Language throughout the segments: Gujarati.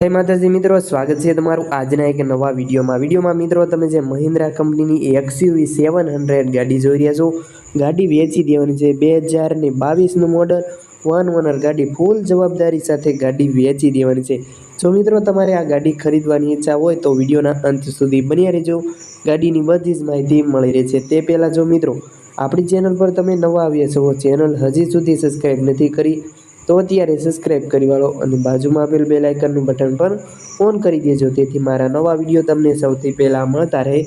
જય માતાજી, મિત્રો, સ્વાગત છે તમારું આજના એક નવા વિડીયોમાં. વિડીયોમાં, મિત્રો, તમે જે મહિન્દ્રા કંપનીની એક્સયુવી સેવન હંડ્રેડ ગાડી જોઈ રહ્યા છો, ગાડી વેચી દેવાની છે બે હજાર ને બાવીસનું મોડલ વન ઓનર ગાડી ફૂલ જવાબદારી સાથે ગાડી વેચી દેવાની છે. જો મિત્રો, તમારે આ ગાડી ખરીદવાની ઈચ્છા હોય તો વિડીયોના અંત સુધી બન્યા રહેજો. ગાડીની બધી જ માહિતી મળી રહે છે તે પહેલાં જો મિત્રો, આપણી ચેનલ પર તમે નવા આવ્યા છો, ચેનલ હજી સુધી સબસ્ક્રાઈબ નથી કરી તો અત્યારે સબસ્ક્રાઇબ કરી વાળો અને બાજુમાં આપેલ બેલ આઇકનનું બટન પણ ઓન કરી દેજો. તેથી મારા નવા વીડિયો તમને સૌથી પહેલાં મળતા રહે.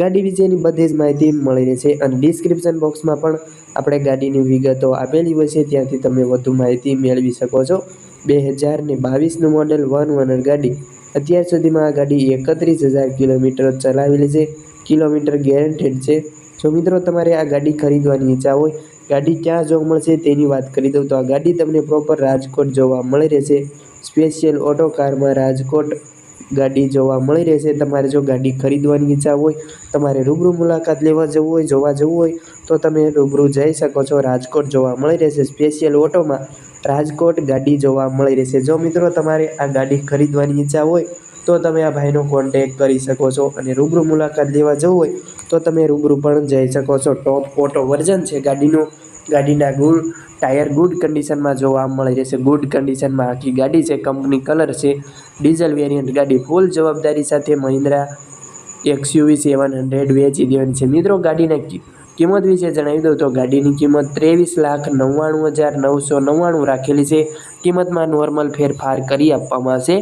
ગાડી વિશેની બધી જ માહિતી મળી રહેશે અને ડિસ્ક્રિપ્શન બોક્સમાં પણ આપણે ગાડીની વિગતો આપેલી હોય છે. ત્યાંથી તમે વધુ માહિતી મેળવી શકો છો. બે હજાર ને બાવીસનું મોડેલ વન વનર ગાડી. અત્યાર સુધીમાં આ ગાડી એકત્રીસ હજાર કિલોમીટર ચલાવેલી છે. કિલોમીટર ગેરંટેડ છે. જો મિત્રો તમારે આ ગાડી ખરીદવાની ઈચ્છા હોય ગાડી ક્યાં જોવા મળશે તેની વાત કરી દઉં તો આ ગાડી તમને પ્રોપર રાજકોટ જોવા મળી રહેશે. સ્પેશિયલ ઓટો કારમાં રાજકોટ ગાડી જોવા મળી રહેશે. તમારે જો ગાડી ખરીદવાની ઈચ્છા હોય, તમારે રૂબરૂ મુલાકાત લેવા જવું હોય, જોવા જવું હોય, તો તમે રૂબરૂ જઈ શકો છો રાજકોટ જોવા મળી રહેશે. સ્પેશિયલ ઓટોમાં રાજકોટ ગાડી જોવા મળી રહેશે. જો મિત્રો તમારે આ ગાડી ખરીદવાની ઈચ્છા હોય તો તમે આ ભાઈનો કોન્ટેક કરી શકો છો અને રૂબરૂ મુલાકાત લેવા જવું હોય તો તમે રૂબરૂ પણ જઈ શકો છો. ટોપ ઓટો વર્ઝન છે ગાડીનું. ગાડીના ગુડ ટાયર ગુડ કન્ડિશનમાં જોવા મળી રહેશે. ગુડ કન્ડિશનમાં આખી ગાડી છે. કંપની કલર છે. ડીઝલ વેરિયન્ટ ગાડી ફૂલ જવાબદારી સાથે મહિન્દ્રા એક્સયુવી સેવન હંડ્રેડ વેચી દેવાની છે. મિત્રો, ગાડીના કિંમત વિશે જણાવી દઉં તો ગાડીની કિંમત ત્રેવીસ લાખ નવ્વાણું હજાર નવસો નવ્વાણું રાખેલી છે. કિંમતમાં નોર્મલ ફેરફાર કરી આપવામાં આવશે.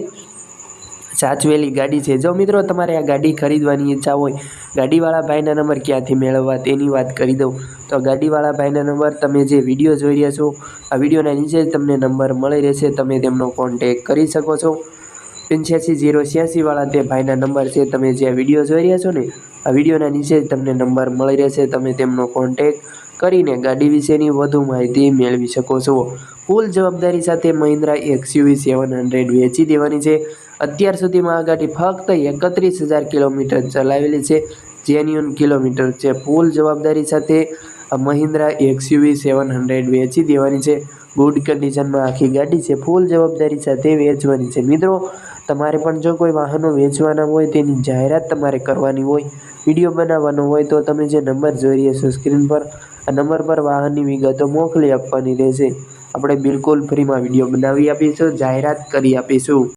સાચવેલી ગાડી છે. જો મિત્રો તમારે આ ગાડી ખરીદવાની ઈચ્છા હોય, ગાડીવાળા ભાઈના નંબર ક્યાંથી મેળવવા તેની વાત કરી દઉં. તો ગાડીવાળા ભાઈના નંબર તમે જે વીડિયો જોઈ રહ્યા છો, આ વિડીયોના નીચે જ તમને નંબર મળી રહેશે. તમે તેમનો કોન્ટેક કરી શકો છો. પંચ્યાસી જીરો છ્યાસીવાળા તે ભાઈના નંબર છે. તમે જે વીડિયો જોઈ રહ્યા છો ને, આ વિડીયોના નીચે જ તમને નંબર મળી રહેશે. તમે તેમનો કોન્ટેક કરીને ગાડી વિશેની વધુ માહિતી મેળવી શકો છો. ફૂલ જવાબદારી સાથે મહિન્દ્રા એક્સયુવી સેવન હંડ્રેડ વેચી દેવાની છે. અત્યાર સુધીમાં આ ગાડી ફક્ત એકત્રીસ હજાર કિલોમીટર ચલાવેલી છે. જેન્યુન કિલોમીટર છે. ફૂલ જવાબદારી સાથે મહિન્દ્રા એક્સયુવી સેવન હંડ્રેડ વેચી દેવાની છે. ગુડ કન્ડિશનમાં આખી ગાડી છે. ફૂલ જવાબદારી સાથે વેચવાની છે. મિત્રો, તમારે પણ જો કોઈ વાહનો વેચવાના હોય, તેની જાહેરાત તમારે કરવાની હોય, વીડિયો બનાવવાનો હોય, તો તમે જે નંબર જોઈ રહ્યા છો સ્ક્રીન પર, આ નંબર પર વાહનની વિગતો મોકલી આપવાની રહેશે. આપણે બિલકુલ ફ્રીમાં વીડિયો બનાવી આપીશું, જાહેરાત કરી આપીશું.